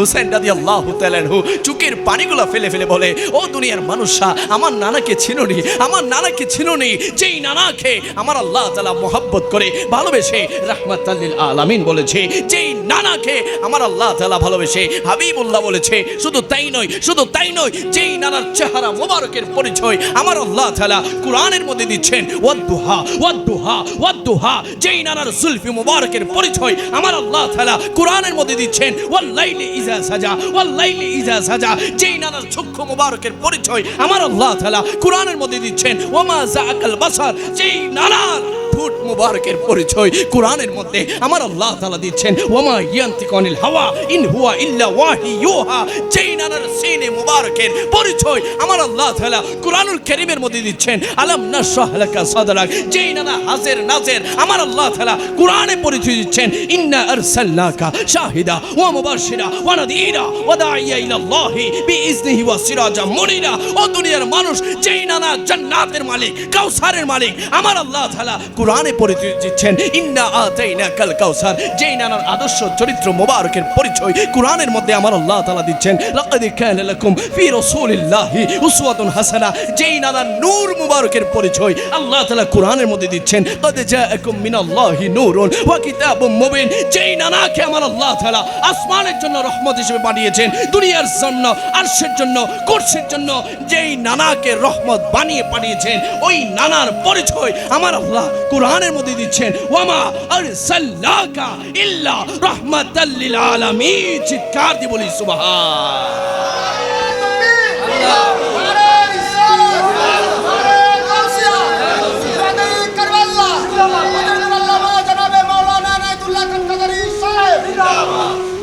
হুসেন রাদি আল্লাহ তালানহু চুকের পানিগুলো ফেলে ফেলে বলে, ও দুনিয়ার মানুষরা, আমার নানাকে চিনুনি, আমার নানাকে চিনুনি, যেই নানাকে আমার আল্লাহ তালা মোহাব্বত করে ভালোবেসে রাহমাত আলামিন বলেছে, যেই নানাকে আমার আল্লাহ তালা ভালোবেসে হাবিবুল্লাহ বলেছে, শুধু তাই নয়, শুধু তাই নয়, যেই নানার চেহারা মোবারকের পরিচয় আমার আল্লাহ তালা কোরআনের মধ্যে দিচ্ছেন, ওয়াদ্দুহা ওয়াদ্দুহা ওয়াদ্দুহা, যেই নানার সুলফি মোবারকের পরিচয় আমার আল্লাহ তালা কোরআনের মধ্যে দিচ্ছেন, ওয়াল্লাইলি ইজা সাজা ওয়াল্লাইলি ইজা সাজা, যেই নানার চক্ষু মোবারকের পরিচয় আমার আল্লাহ তাআলা কোরআনের মধ্যে দিচ্ছেন ওমা জাকাল বাসার, যেই নানার ঠোঁট মুবারকের পরিচয় কোরআনের মধ্যে আমার আল্লাহ তাআলা দিচ্ছেন ওমা ইয়ান্তিকানিল হাওয়া, ইন হুয়া ইল্লা ওয়াহি ইউহা। যেই নানার সিনে মুবারকের পরিচয় আমার আল্লাহ তাআলা কোরআনুল কারীমের মধ্যে দিচ্ছেন, আলাম নাশরাহ লাকা সাদরাক? যেই নানা হাজের নাজের আমার আল্লাহ তাআলা কোরআনে পরিচয় দিচ্ছেন, ইন্না আরসালনাকা শাহিদা ওয়া মুবাশশিরা ওয়া নাদীরা ওয়া দাইয়া ইলাল্লাহি বিইজনিহি ওয়া সিরাজা মুনিরা। ও দুনিয়ার মানুষ, যেই নানা জান্নাতের মালিক কাউসারের মালিক, আমার আল্লাহ তাআলা কোরআনে পরিচয় দিচ্ছেন ইন্না আতাইনা কাল কাউসার। যেই নানার আদর্শ চরিত্র মোবারকের পরিচয় কোরআনের মধ্যে আমার আল্লাহ তাআলা দিচ্ছেন, লাকাদ কানা লাকুম ফি রাসূলিল্লাহি উসওয়াতুন হাসানা। যেই নানার নূর মোবারকের পরিচয় আল্লাহ তাআলা কোরআনের মধ্যে দিচ্ছেন কদ জাআকুম মিনাল্লাহি নূরুন ওয়া কিতাবুম মুবিন। যেই নানাকে আমার আল্লাহ তাআলা আসমানের জন্য রহমত হিসেবে বানিয়েছেন, দুনিয়ার জন্য, আরশের জন্য, কোরসের জন্য, যেই নানাকে রহমত বানিয়ে পাঠিয়েছেন, ওই নানার পরিচয় আমার আল্লাহ কোরআনের মধ্যে দিচ্ছেন, ওয়ামা আরসাল্লাকা ইল্লা রাহমাতাল্লিল আলামিন। চিৎকার বলি সুবহান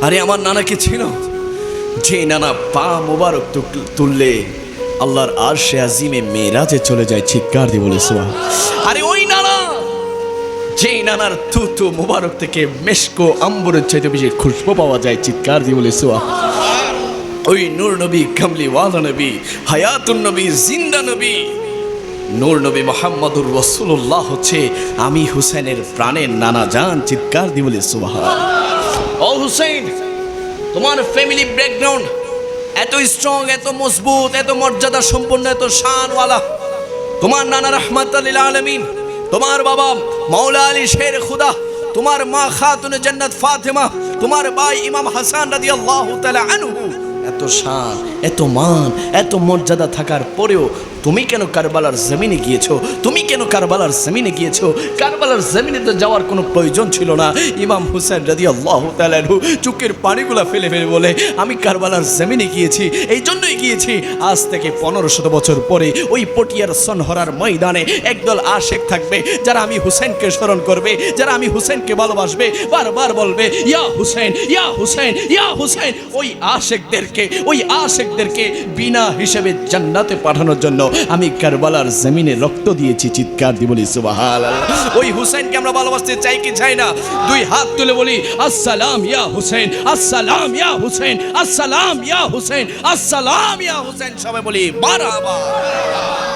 আরে, আমার নানাকে ছিল যে নানা পা মোবারক তুললে আল্লাহর আর সে আজিমে মেয়েরাজে চলে যায়, চিৎকার দিয়ে বলে আরে, ওই নানা যেই নানার থুতু মোবারক থেকে মেশকো আম্বরের চাইতে বেশি খুশবু পাওয়া যায় চিৎকার দিয়ে বলে, সোয়া। ওই নূর নবী কামলি ওয়ালা নবী, হায়াতুন নবী, জিন্দা নবী। নূর নবী মোহাম্মদুর রসুল্লাহ হচ্ছে আমি হুসেনের প্রাণের নানা জান চিৎকার দিয়ে বলে সুবাহ ও হুসেন, তোমার ফ্যামিলি ব্যাকগ্রাউন্ড এত স্ট্রং এত মজবুত, এত মর্যাদা সম্পন্ন, এত শানওয়ালা। তোমার নানা রহমত আলমিন তোমার বাবা মাওলা আলী শের খুদা, তোমার মা খাতুন জান্নাত ফাতেমা, তোমার ভাই ইমাম হাসান রাদিয়াল্লাহু তাআলা আনহু এত শান এত মান, এত মর্যাদা থাকার পরেও তুমি কেন কারবালার জমিনে গিয়েছো? তুমি কেন কারবালার জমিনে গিয়েছো? কারবালার জমিনে তো যাওয়ার কোনো প্রয়োজন ছিল না। ইমাম হুসেন রাদি আল্লাহ তালু চুকের পানিগুলা ফেলে ফেলে বলে, আমি কারবালার জমিনে গিয়েছি এই জন্যই গিয়েছি। আজ থেকে পনেরো শত বছর পরে ওই পটিয়ার সনহরার ময়দানে একদল আশেক থাকবে, যারা আমি হুসেনকে স্মরণ করবে, যারা আমি হুসেনকে ভালোবাসবে, বারবার বলবে, ইয়া হুসেন ইয়া হুসেন ইয়া হুসেন। ওই আশেকদেরকে ওই আশেকদেরকে বিনা হিসেবে জান্নাতে পাঠানোর জন্য আমি কারবালার জমিনে রক্ত দিয়েছি, চিৎকার দি বলি সুবাহাল ওই হুসেনকে আমরা ভালোবাসতে চাই কি চাই না? দুই হাত তুলে বলি, আসসালাম ইয়া হুসেন আসসালাম ইয়া হুসেন আসসালাম ইয়া হুসেন আসসালাম ইয়া হুসেন সবাই বলি, বারাবার।